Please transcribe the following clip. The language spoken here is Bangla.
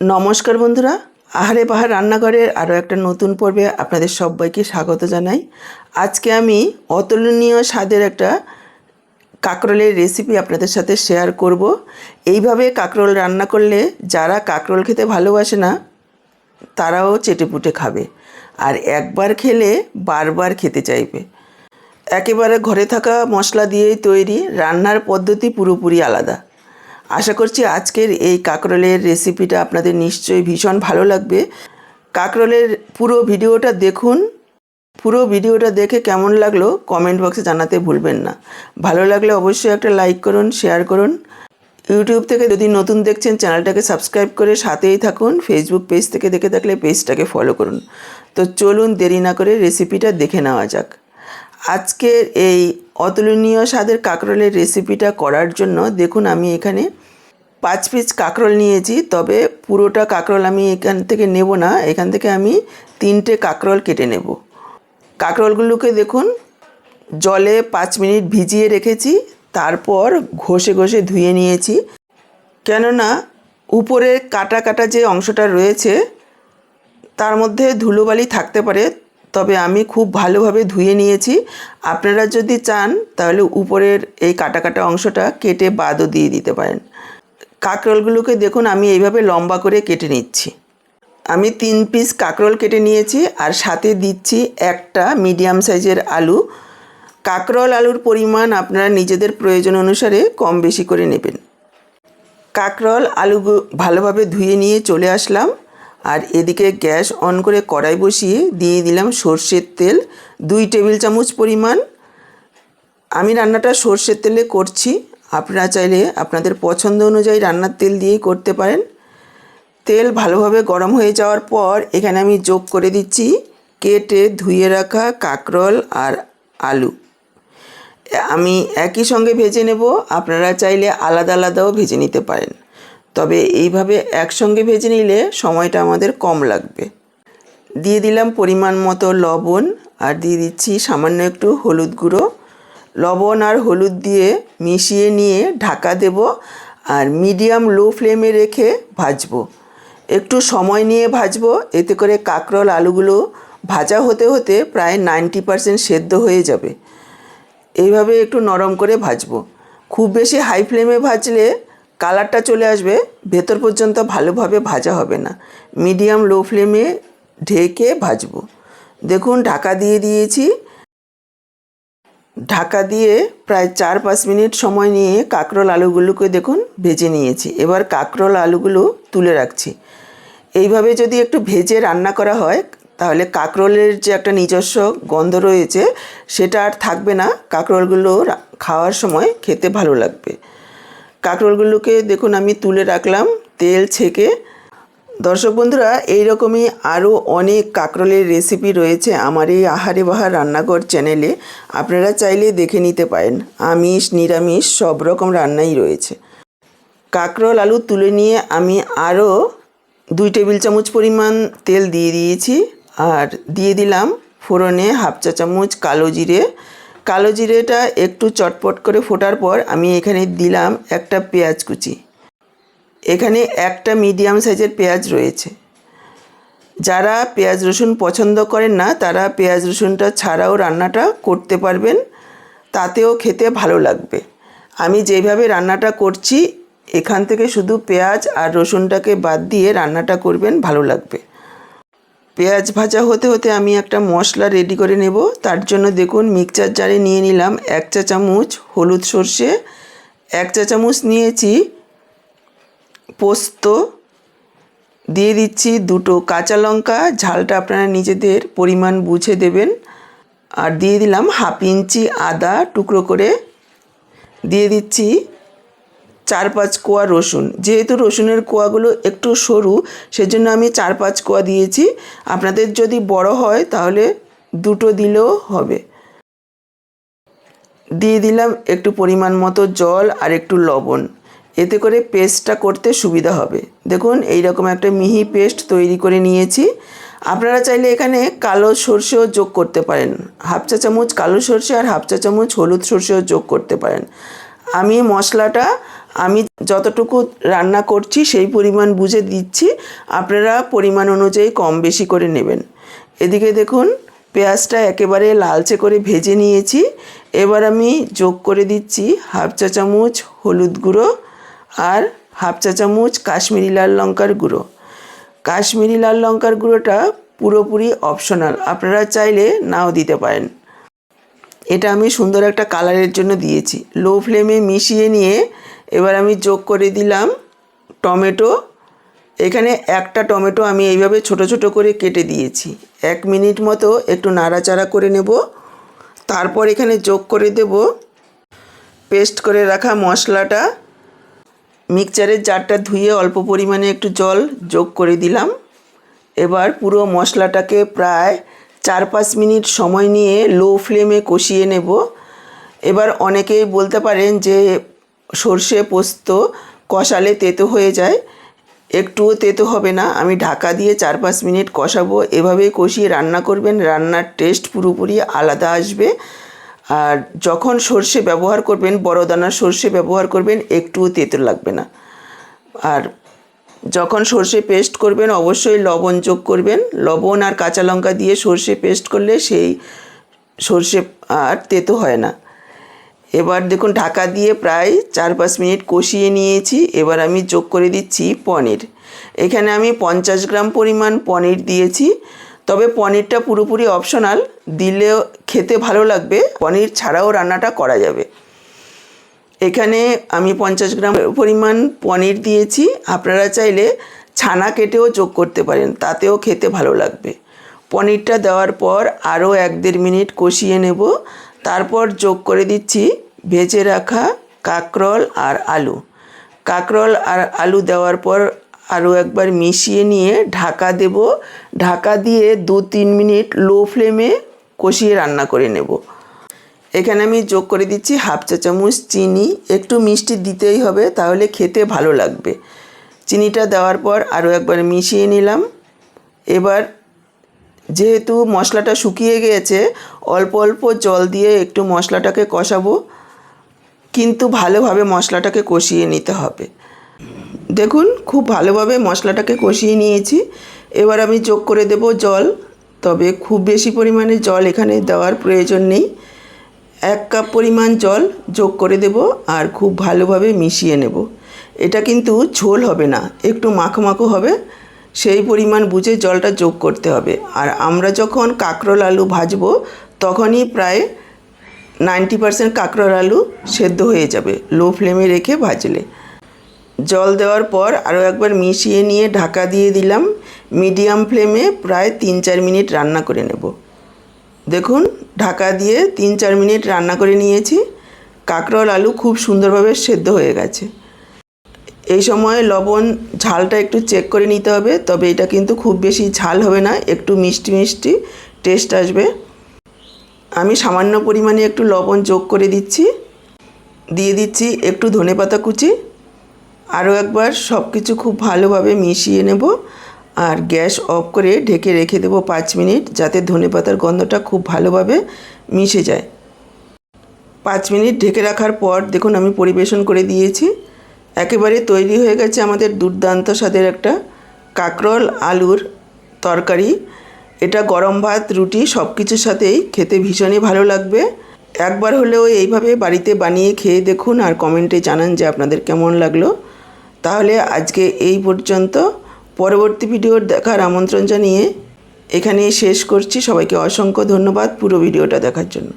নমস্কার বন্ধুরা। আহারে বাহার রান্নাঘরের আরও একটা নতুন পর্বে আপনাদের সবাইকে স্বাগত জানাই। আজকে আমি অতুলনীয় স্বাদের একটা কাঁকরোলের রেসিপি আপনাদের সাথে শেয়ার করব। এইভাবে কাঁকরোল রান্না করলে যারা কাঁকরোল খেতে ভালোবাসে না, তারাও চেটেপুটে খাবে। আর একবার খেলে বারবার খেতে চাইবে। একেবারে ঘরে থাকা মশলা দিয়েই তৈরি, রান্নার পদ্ধতি পুরোপুরি আলাদা। আশা করছি আজকের এই কাঁকরোলের রেসিপিটা আপনাদের নিশ্চয়ই ভীষণ ভালো লাগবে। কাঁকরোলের পুরো ভিডিওটা দেখুন। পুরো ভিডিওটা দেখে কেমন লাগল কমেন্ট বক্সে জানাতে ভুলবেন না। ভালো লাগলে অবশ্যই একটা লাইক করুন শেয়ার করুন। ইউটিউব থেকে যদি নতুন দেখছেন, চ্যানেলটাকে সাবস্ক্রাইব করে সাথেই থাকুন। ফেসবুক পেজ থেকে দেখে থাকলে পেজটাকে ফলো করুন। তো চলুন দেরি না করে রেসিপিটা দেখে নেওয়া যাক। আজকের এই অতুলনীয় স্বাদের কাঁকরোলের রেসিপিটা করার জন্য দেখুন, আমি এখানে পাঁচ পিস কাঁকরোল নিয়েছি, তবে পুরোটা কাঁকরোল আমি এখান থেকে নেব না, এখান থেকে আমি তিনটে কাঁকরোল কেটে নেব। কাঁকরোলগুলোকে দেখুন, জলে পাঁচ মিনিট ভিজিয়ে রেখেছি, তারপর ঘষে ঘষে ধুয়ে নিয়েছি। কেননা উপরে কাটা কাটা যে অংশটা রয়েছে, তার মধ্যে ধুলোবালি থাকতে পারে তবে আমি খুব ভালোভাবে ধুয়ে নিয়েছি। আপনারা যদি চান, তাহলে উপরের এই কাটা কাটা অংশটা কেটে বাদও দিয়ে দিতে পারেন। কাঁকরোলগুলোকে দেখুন, আমি এইভাবে লম্বা করে কেটে নিচ্ছি। আমি তিন পিস কাঁকরোল কেটে নিয়েছি আর সাথে দিচ্ছি একটা মিডিয়াম সাইজের আলু। কাঁকরোল আলুর পরিমাণ আপনারা নিজেদের প্রয়োজন অনুসারে কম বেশি করে নেবেন। কাঁকরোল আলু ভালোভাবে ধুয়ে নিয়ে চলে আসলাম। আর এদিকে গ্যাস অন করে কড়াই বসিয়ে দিয়ে দিলাম সর্ষের তেল। দুই টেবিল চামচ পরিমাণ। আমি রান্নাটা সর্ষের তেলে করছি। আপনারা চাইলে আপনাদের পছন্দ অনুযায়ী রান্নার তেল দিয়েই করতে পারেন। তেল ভালোভাবে গরম হয়ে যাওয়ার পর এখানে আমি যোগ করে দিচ্ছি কেটে ধুয়ে রাখা কাঁকরোল আর আলু। আমি একই সঙ্গে ভেজে নেব। আপনারা চাইলে আলাদা আলাদাও ভেজে নিতে পারেন। তবে এইভাবে একসঙ্গে ভেজে নিলে সময়টা আমাদের কম লাগবে। দিয়ে দিলাম পরিমাণ মতো লবণ, আর দিয়ে দিচ্ছি সামান্য একটু হলুদ গুঁড়ো। লবণ আর হলুদ দিয়ে মিশিয়ে নিয়ে ঢাকা দেব, আর মিডিয়াম লো ফ্লেমে রেখে ভাজবো। একটু সময় নিয়ে ভাজবো, এতে করে কাঁকরোল আলুগুলো ভাজা হতে হতে প্রায় নাইনটি পারসেন্ট সেদ্ধ হয়ে যাবে। এইভাবে একটু নরম করে ভাজবো। খুব বেশি হাই ফ্লেমে ভাজলে কালারটা চলে আসবে, ভেতর পর্যন্ত ভালোভাবে ভাজা হবে না। মিডিয়াম লো ফ্লেমে ঢেকে ভাজবো। দেখুন, ঢাকা দিয়ে দিয়েছি। ঢাকা দিয়ে প্রায় চার পাঁচ মিনিট সময় নিয়ে কাঁকরোল আলুগুলোকে দেখুন ভেজে নিয়েছি। এবার কাঁকরোল আলুগুলো তুলে রাখছি। এইভাবে যদি একটু ভেজে রান্না করা হয়, তাহলে কাঁকরোলের যে একটা নিজস্ব গন্ধ রয়েছে, সেটা আর থাকবে না। কাঁকরোলগুলো খাওয়ার সময় খেতে ভালো লাগবে। কাঁকরোলগুলোকে দেখুন আমি তুলে রাখলাম তেল ছেঁকে। দর্শক বন্ধুরা, এইরকমই আরও অনেক কাঁকরোলের রেসিপি রয়েছে আমার এই আহারে বাহার রান্নাঘর চ্যানেলে। আপনারা চাইলে দেখে নিতে পারেন। আমিষ, নিরামিষ সব রকম রান্নাই রয়েছে। কাঁকরোল, আলু তুলে নিয়ে আমি আরও দুই টেবিল চামচ পরিমাণ তেল দিয়ে দিয়েছি। আর দিয়ে দিলাম ফোড়নে হাফ চা চামচ কালো জিরে কালো জিরেটা একটু চটপট করে ফোটার পর আমি এখানে দিলাম একটা পেঁয়াজ কুচি। এখানে একটা মিডিয়াম সাইজের পেঁয়াজ রয়েছে। যারা পেঁয়াজ রসুন পছন্দ করেন না, তারা পেঁয়াজ রসুনটা ছাড়াও রান্নাটা করতে পারবেন। তাতেও খেতে ভালো লাগবে। আমি যেভাবে রান্নাটা করছি, এখান থেকে শুধু পেঁয়াজ আর রসুনটাকে বাদ দিয়ে রান্নাটা করবেন, ভালো লাগবে। পেঁয়াজ ভাজা হতে হতে আমি একটা মশলা রেডি করে নেব। তার জন্য দেখুন মিক্সচার জারে নিয়ে নিলাম এক চা চামচ হলুদ সর্ষে, এক চা চামচ নিয়েছি পোস্ত। দিয়ে দিচ্ছি দুটো কাঁচা লঙ্কা, ঝালটা আপনারা নিজেদের পরিমাণ বুঝে দেবেন। আর দিয়ে দিলাম হাফ ইঞ্চি আদা টুকরো করে। দিয়ে দিচ্ছি চার পাঁচ কোয়া রসুন। যেহেতু রসুনের কোয়াগুলো একটু সরু, সেজন্য আমি চার পাঁচ কোয়া দিয়েছি। আপনাদের যদি বড় হয়, তাহলে দুটো দিলেও হবে। দিয়ে দিলাম একটু পরিমাণ মতো জল আর একটু লবণ। এতে করে পেস্টটা করতে সুবিধা হবে। দেখুন এই রকম একটা মিহি পেস্ট তৈরি করে নিয়েছি। আপনারা চাইলে এখানে কালো সর্ষেও যোগ করতে পারেন। হাফ চা চামচ কালো সর্ষে আর হাফ চা চামচ হলুদ সর্ষেও যোগ করতে পারেন। আমি মশলাটা আমি যতটুকু রান্না করছি, সেই পরিমাণ বুঝে দিচ্ছি। আপনারা পরিমাণ অনুযায়ী কম বেশি করে নেবেন। এদিকে দেখুন, পেঁয়াজটা একেবারে লালচে করে ভেজে নিয়েছি। এবার আমি যোগ করে দিচ্ছি হাফ চা চামচ হলুদ গুঁড়ো আর হাফ চা চামচ কাশ্মীরি লাল লঙ্কার গুঁড়ো। কাশ্মীরি লাল লঙ্কার গুঁড়োটা পুরোপুরি অপশনাল, আপনারা চাইলে নাও দিতে পারেন। এটা আমি সুন্দর একটা কালারের জন্য দিয়েছি। লো ফ্লেমে মিশিয়ে নিয়ে এবার আমি যোগ করে দিলাম টমেটো। এখানে একটা টমেটো আমি এইভাবে ছোট ছোট করে কেটে দিয়েছি। এক মিনিট মতো একটু নাড়াচাড়া করে নেব। তারপর এখানে যোগ করে দেব পেস্ট করে রাখা মশলাটা। মিক্সচারের জারটা ধুয়ে অল্প পরিমাণে একটু জল যোগ করে দিলাম। এবার পুরো মশলাটাকে প্রায় চার পাঁচ মিনিট সময় নিয়ে লো ফ্লেমে কষিয়ে নেব। এবার অনেকেই বলতে পারেন যে সর্ষে পোস্ত কষালে তেতো হয়ে যায়। একটুও তেতো হবে না। আমি ঢাকা দিয়ে চার পাঁচ মিনিট কষাবো। এভাবেই কষিয়ে রান্না করবেন। রান্নার টেস্ট পুরোপুরি আলাদা আসবে। আর যখন সর্ষে ব্যবহার করবেন বড় দানার সর্ষে ব্যবহার করবেন, একটুও তেতো লাগবে না। আর যখন সর্ষে পেস্ট করবেন, অবশ্যই লবণ যোগ করবেন। লবণ আর কাঁচা লঙ্কা দিয়ে সর্ষে পেস্ট করলে সেই সর্ষে আর তেতো হয় না। এবার দেখুন, ঢাকা দিয়ে প্রায় চার পাঁচ মিনিট কষিয়ে নিয়েছি। এবার আমি যোগ করে দিচ্ছি পনির। এখানে আমি পঞ্চাশ গ্রাম পরিমাণ পনির দিয়েছি। তবে পনিরটা পুরোপুরি অপশনাল, দিলেও খেতে ভালো লাগবে, পনির ছাড়াও রান্নাটা করা যাবে। এখানে আমি পঞ্চাশ গ্রাম পরিমাণ পনির দিয়েছি। আপনারা চাইলে ছানা কেটেও যোগ করতে পারেন, তাতেও খেতে ভালো লাগবে। পনিরটা দেওয়ার পর আরও এক দেড় মিনিট কষিয়ে নেব। তারপর যোগ করে দিচ্ছি ভেজে রাখা কাঁকরোল আর আলু। কাঁকরোল আর আলু দেওয়ার পর আরও একবার মিশিয়ে নিয়ে ঢাকা দেব। ঢাকা দিয়ে দু তিন মিনিট লো ফ্লেমে কষিয়ে রান্না করে নেব। এখানে আমি যোগ করে দিচ্ছি হাফ চা চামচ চিনি। একটু মিষ্টি দিতেই হবে, তাহলে খেতে ভালো লাগবে। চিনিটা দেওয়ার পর আরও একবার মিশিয়ে নিলাম। এবার যেহেতু মশলাটা শুকিয়ে গিয়েছে, অল্প অল্প জল দিয়ে একটু মশলাটাকে কষাবো। কিন্তু ভালোভাবে মশলাটাকে কষিয়ে নিতে হবে। দেখুন, খুব ভালোভাবে মশলাটাকে কষিয়ে নিয়েছি। এবার আমি যোগ করে দেব জল। তবে খুব বেশি পরিমাণে জল এখানে দেওয়ার প্রয়োজন নেই। এক কাপ পরিমাণ জল যোগ করে দেব আর খুব ভালোভাবে মিশিয়ে নেব। এটা কিন্তু ঝোল হবে না, একটু মাখো মাখো হবে। সেই পরিমাণ বুঝে জলটা যোগ করতে হবে। আর আমরা যখন কাঁকরোল আলু ভাজবো, তখনই প্রায় নাইনটি পারসেন্ট কাঁকরোল আলু সেদ্ধ হয়ে যাবে, লো ফ্লেমে রেখে ভাজলে। জল দেওয়ার পর আরও একবার মিশিয়ে নিয়ে ঢাকা দিয়ে দিলাম। মিডিয়াম ফ্লেমে প্রায় তিন চার মিনিট রান্না করে নেব। দেখুন, ঢাকা দিয়ে তিন চার মিনিট রান্না করে নিয়েছি। কাঁকরোল আলু খুব সুন্দরভাবে সেদ্ধ হয়ে গেছে। এই সময় লবণ ঝালটা একটু চেক করে নিতে হবে, তবে এটা কিন্তু খুব বেশি ঝাল হবে না, একটু মিষ্টি মিষ্টি টেস্ট আসবে। আমি সামান্য পরিমাণে একটু লবণ যোগ করে দিচ্ছি। দিয়ে দিচ্ছি একটু ধনেপাতা কুচি। আরও একবার সব কিছু খুব ভালোভাবে মিশিয়ে নেব আর গ্যাস অফ করে ঢেকে রেখে দেবো পাঁচ মিনিট, যাতে ধনেপাতার গন্ধটা খুব ভালোভাবে মিশে যায়। পাঁচ মিনিট ঢেকে রাখার পর দেখুন আমি পরিবেশন করে দিয়েছি। একেবারে তৈরি হয়ে গেছে আমাদের দুর্দান্ত স্বাদের একটা কাঁকরোল আলুর তরকারি। এটা গরম ভাত, রুটি সব কিছুর সাথেই খেতে ভীষণই ভালো লাগবে। একবার হলেও এইভাবে বাড়িতে বানিয়ে খেয়ে দেখুন আর কমেন্টে জানান যে আপনাদের কেমন লাগল। তাহলে আজকে এই পর্যন্ত। পরবর্তী ভিডিওর দেখার আমন্ত্রণ জানিয়ে এখানেই শেষ করছি। সবাইকে অসংখ্য ধন্যবাদ পুরো ভিডিওটা দেখার জন্য।